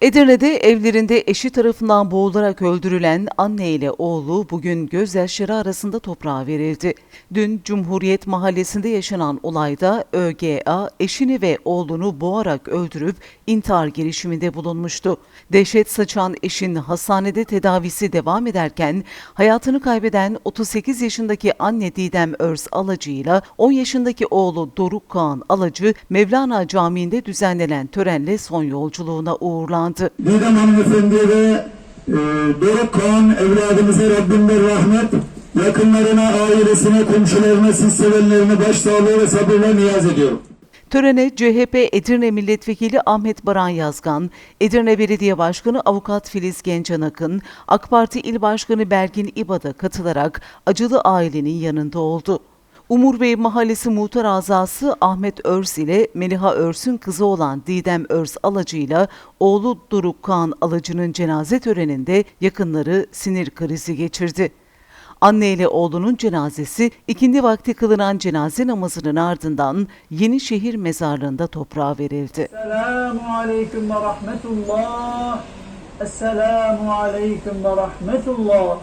Edirne'de evlerinde eşi tarafından boğularak öldürülen anne ile oğlu bugün gözyaşları arasında toprağa verildi. Dün Cumhuriyet Mahallesi'nde yaşanan olayda ÖGA eşini ve oğlunu boğarak öldürüp intihar girişiminde bulunmuştu. Dehşet saçan eşin hastanede tedavisi devam ederken hayatını kaybeden 38 yaşındaki anne Didem Örs Alacı ile 10 yaşındaki oğlu Doruk Kaan Alacı Mevlana Camii'nde düzenlenen törenle son yolculuğuna uğurlandı. Didem hanımefendi ve e, Doruk Kağan evladımıza Rabbimden rahmet, yakınlarına, ailesine, komşularına, siz sevenlerine başsağlığı ve sabırla niyaz ediyorum. Törene CHP Edirne Milletvekili Ahmet Baran Yazgan, Edirne Belediye Başkanı Avukat Filiz Gencan Akın, AK Parti İl Başkanı Belgin İbada katılarak acılı ailenin yanında oldu. Umur Bey Mahallesi Muhtar Azası Ahmet Örs ile Meliha Örs'ün kızı olan Didem Örs Alacı ile oğlu Duruk Kaan Alacı'nın cenaze töreninde yakınları sinir krizi geçirdi. Anne ile oğlunun cenazesi ikindi vakti kılınan cenaze namazının ardından Yenişehir mezarlığında toprağa verildi. Selamun aleyküm ve rahmetullah. Esselamu aleyküm ve rahmetullah.